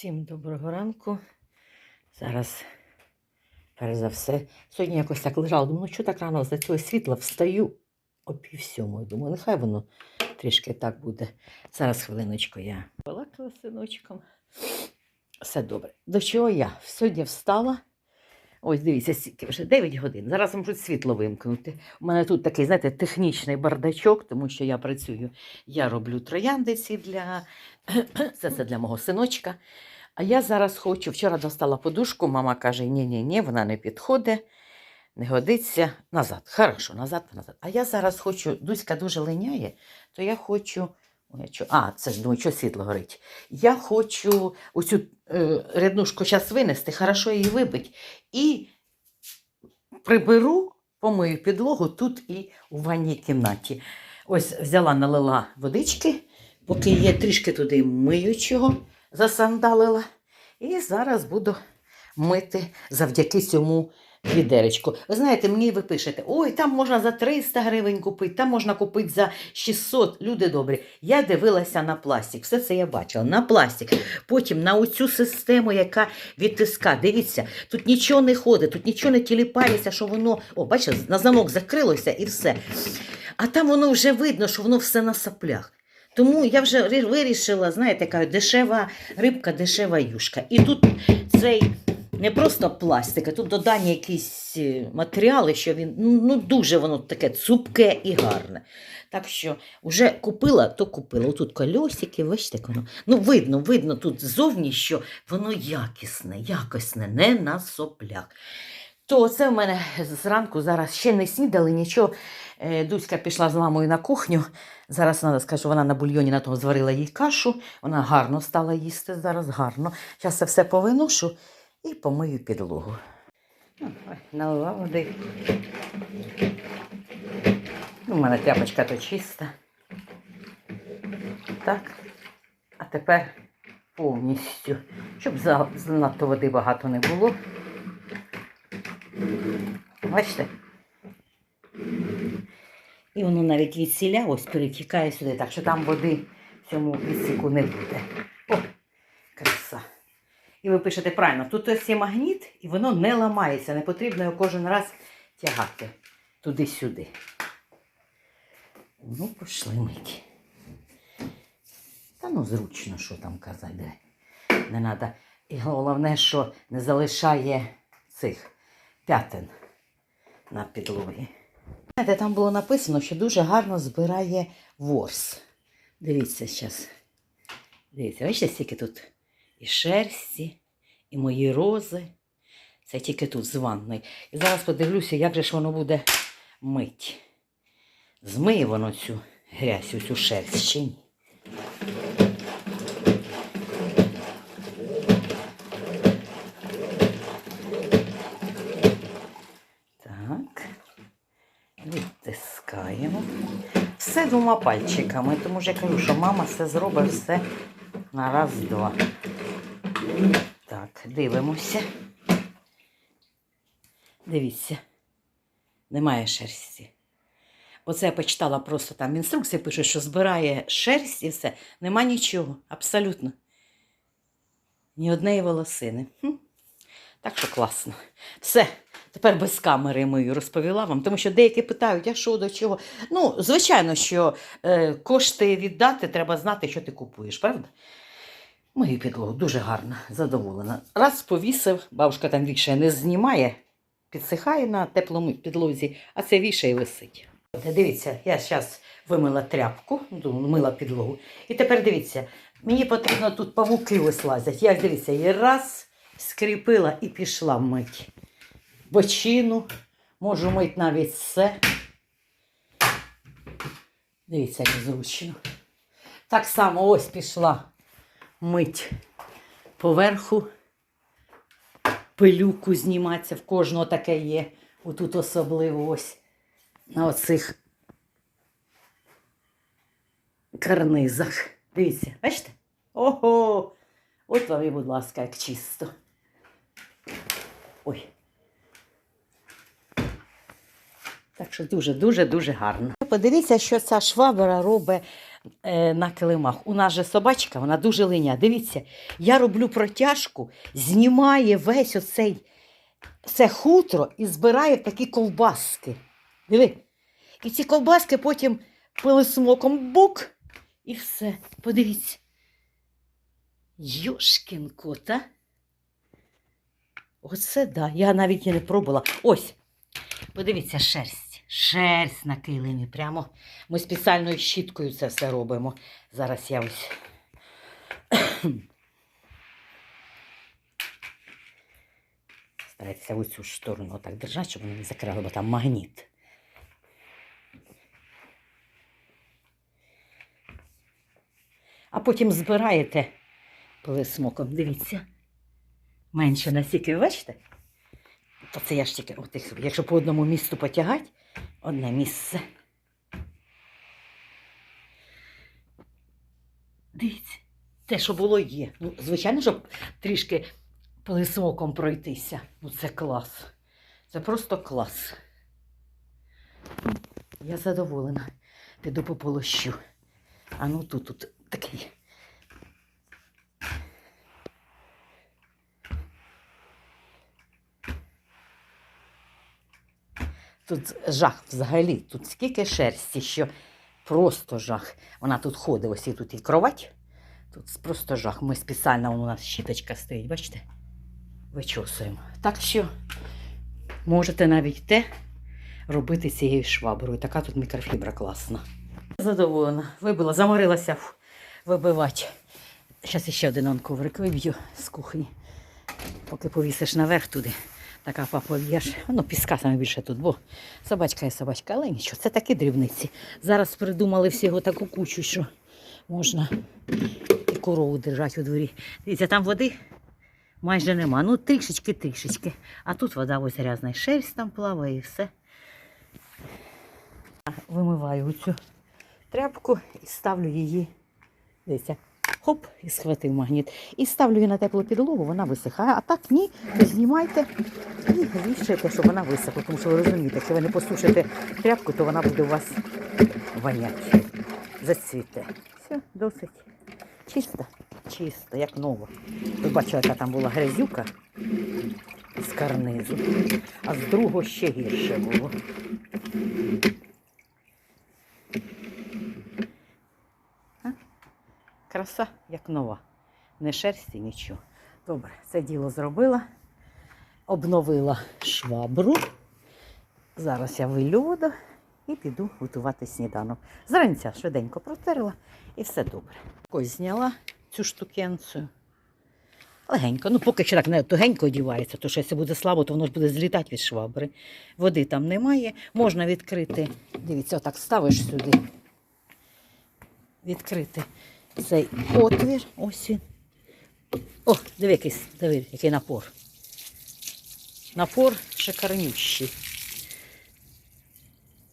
Всім доброго ранку. Зараз, перш за все, сьогодні якось так лежала. Думаю, ну що так рано за цього світла встаю о пів сьомої. Думаю, нехай воно трішки так буде. Зараз хвилиночку я балакала синочком. Все добре. До чого я? Сьогодні встала. Ось дивіться, стільки вже 9 годин. Зараз можуть світло вимкнути. У мене тут такий, знаєте, технічний бардачок, тому що я працюю. Я роблю трояндиці для це, це для мого синочка. А я зараз хочу, вчора достала подушку, мама каже: ні ні ні вона не підходить, не годиться. Назад. Хорошо, назад, назад. А я зараз хочу, Дуська дуже линяє, то я хочу. А, це ж що світло горить. Я хочу оцю е, ряднушку зараз винести, хорошо її вибить. І приберу, помию підлогу тут і у ванній кімнаті. Ось взяла, налила водички, поки є трішки туди миючого, засандалила. І зараз буду мити завдяки цьому відеречку. Ви знаєте, мені ви пишете, ой, там можна за 300 гривень купити, там можна купити за 600. Люди добрі. Я дивилася на пластик. Все це я бачила. На пластик. Потім на оцю систему, яка відтиска. Дивіться, тут нічого не ходить, тут нічого не тіліпається, що воно. О, бачите, на замок закрилося і все. А там воно вже видно, що воно все на саплях. Тому я вже вирішила, знаєте, кажуть, дешева рибка, дешева юшка. І тут цей не просто пластик, а тут додані якісь е, матеріали, що він ну, ну дуже воно таке цупке і гарне. Так що вже купила, то купила. Отут кольосики, бачите, воно. Ну, видно, видно тут ззовні, що воно якісне, якісне, не на соплях. То це в мене зранку зараз ще не снідали, нічого. Е, Дуська пішла з мамою на кухню. Зараз вона скаже, вона на бульйоні на тому зварила їй кашу. Вона гарно стала їсти зараз, гарно. Зараз це все повиношу і помию підлогу. Ну, Налила води. Ну, У мене тряпочка то чиста. Так. А тепер повністю, щоб занадто води багато не було. Бачите? І воно навіть від сіля ось перетікає сюди, так що там води в цьому відсіку не буде. О. І ви пишете правильно, тут ось є магніт, і воно не ламається, не потрібно його кожен раз тягати туди-сюди. Ну, пішли мить. Та ну зручно, що там казати. Не треба. І головне, що не залишає цих п'ятин на підлогі. Знаєте, там було написано, що дуже гарно збирає ворс. Дивіться зараз. Дивіться, бачите, скільки тут і шерсті, і мої рози. Це тільки тут з ванної. І зараз подивлюся, як же ж воно буде мить. Змиє воно цю грязь, цю шерсть чи ні. Так. Відтискаємо. Все двома пальчиками, тому що я кажу, що мама все зробить все на раз-два. Так, дивимося. Дивіться, немає шерсті. Оце я почитала просто там в інструкції пише, що збирає шерсть і все. Нема нічого, абсолютно. Ні однієї волосини. Хм. Так що класно. Все, тепер без камери мою розповіла вам, тому що деякі питають, а що до чого. Ну, звичайно, що е, кошти віддати, треба знати, що ти купуєш, правда? Мою підлогу дуже гарна, задоволена. Раз повісив, бабушка там вішає, не знімає, підсихає на теплому підлозі, а це вішає висить. Дивіться, я зараз вимила тряпку, ну, мила підлогу. І тепер дивіться, мені потрібно тут павуки вислазять. Я дивіться, її раз скріпила і пішла мить. Бочину, можу мити навіть все. Дивіться, як зручно. Так само ось пішла мить поверху. Пилюку зніматися, в кожного таке є. Отут особливо ось на оцих карнизах. Дивіться, бачите? Ого! От вам і, будь ласка, як чисто. Ой. Так що дуже-дуже дуже гарно. Подивіться, що ця швабра робить на килимах. У нас же собачка, вона дуже линя. Дивіться, я роблю протяжку, знімає весь оцей це хутро і збирає такі ковбаски. Диви. І ці ковбаски потім пилисмоком бук і все. Подивіться. Йошкін кот, а? Оце да. Я навіть і не пробувала. Ось. Подивіться, шерсть. Шерсть на килимі. Прямо ми спеціальною щіткою це все робимо. Зараз я ось. Старайтеся в цю сторону отак держати, щоб вони не закрили, бо там магніт. А потім збираєте пилисмоком. Дивіться. Менше настільки, бачите? То це я ж тільки, якщо по одному місту потягати, одне місце. Дивіться, те, що було, є. Ну, звичайно, щоб трішки пилисмоком пройтися. Ну, це клас. Це просто клас. Я задоволена. Піду пополощу. А ну тут, тут такий. Тут жах взагалі. Тут скільки шерсті, що просто жах. Вона тут ходить, ось і тут і кровать. Тут просто жах. Ми спеціально у нас щіточка стоїть, бачите? Вичосуємо. Так що можете навіть те робити цією шваброю. Така тут мікрофібра класна. Задоволена. Вибила, заморилася вибивати. Зараз ще один он коврик виб'ю з кухні. Поки повісиш наверх туди. Така попов'єш. Ну, піска саме більше тут, бо собачка є собачка, але нічого, це такі дрібниці. Зараз придумали всього таку кучу, що можна і корову держати у дворі. Дивіться, там води майже нема. Ну, трішечки-трішечки. А тут вода ось грязна. Шерсть там плаває і все. Вимиваю цю тряпку і ставлю її. Дивіться, хоп, і схватив магніт. І ставлю її на теплу підлогу, вона висихає. А так ні, знімайте і вішайте, щоб вона висохла. Тому що ви розумієте, якщо ви не посушите тряпку, то вона буде у вас воняти. Зацвіте. Все, досить. Чисто, чисто, як ново. Ви бачили, яка там була грязюка з карнизу, а з другого ще гірше було. Краса, як нова. Не шерсті, нічого. Добре, це діло зробила. Обновила швабру. Зараз я вилю воду і піду готувати сніданок. Зранця швиденько протерла і все добре. Ось зняла цю штукенцію. Легенько, ну поки що так не тугенько одівається, то що якщо буде слабо, то воно ж буде злітати від швабри. Води там немає. Можна відкрити. Дивіться, отак ставиш сюди. Відкрити цей отвір. Ось він. О, диви, який, диви, який напор. Напор шикарнющий.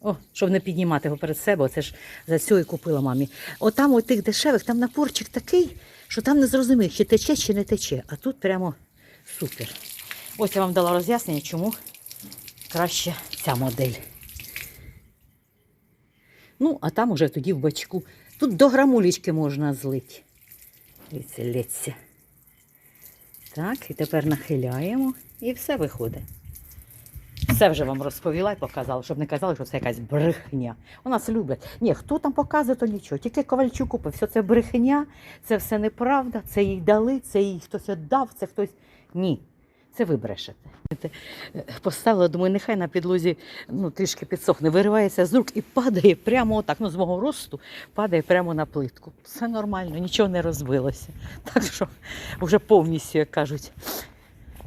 О, щоб не піднімати його перед себе, оце ж за цього і купила мамі. Отам, у тих дешевих, там напорчик такий, що там не зрозумієш, чи тече, чи не тече. А тут прямо супер. Ось я вам дала роз'яснення, чому краще ця модель. Ну, а там уже тоді в бачку. Тут до грамулечки можна злити. Дивіться. Так, і тепер нахиляємо і все виходить. Все вже вам розповіла і показала, щоб не казали, що це якась брехня. У нас люблять. Ні, хто там показує, то нічого. Тільки Ковальчук купив. Все це брехня, це все неправда, це їй дали, це їй хтось віддав, це хтось. Ні. Це ви брешете. Е, Поставила, думаю, нехай на підлозі ну, трішки підсохне, виривається з рук і падає прямо отак, ну, з мого росту, падає прямо на плитку. Все нормально, нічого не розбилося. Так що вже повністю, як кажуть,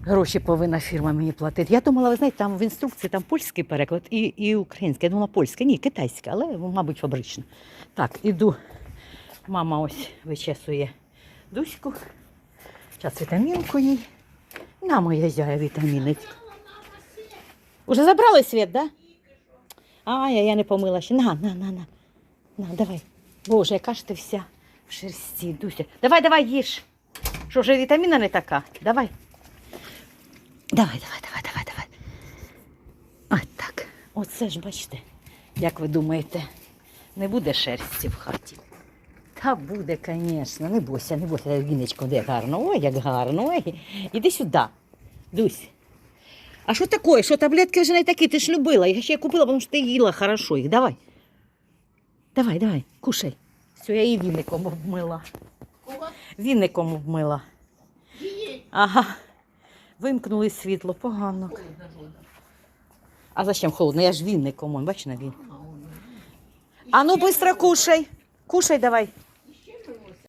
гроші повинна фірма мені платити. Я думала, ви знаєте, там в інструкції там польський переклад і, і український. Я думала, польське, ні, китайське, але, мабуть, фабричне. Так, іду. Мама ось вичесує Дуську. Зараз вітамінку їй. На моя зяя вітамінець. Уже забрали світ, да? А, я, я не помила ще. На, на, на, на. На, давай. Боже, яка ж ти вся в шерсті, Дуся. Давай, давай, їж. Що, вже вітаміна не така? Давай. Давай, давай, давай, давай, давай. Ось так. Оце ж бачите, як ви думаєте, не буде шерсті в хаті. Та буде, звісно. Не бойся, не бойся, віночко, де гарно. Ой, як гарно. Ой. Іди сюди. Дусь. А що таке? Що таблетки вже не такі? Ти ж любила. Я ще купила, тому що ти їла хорошо їх. Давай. Давай, давай, кушай. Все, я її віником обмила. Кого? Віником обмила. Ага. Вимкнули світло, погано. А зачем холодно? Я ж вінником, бач на він. А. А ну быстро кушай. Кушай давай.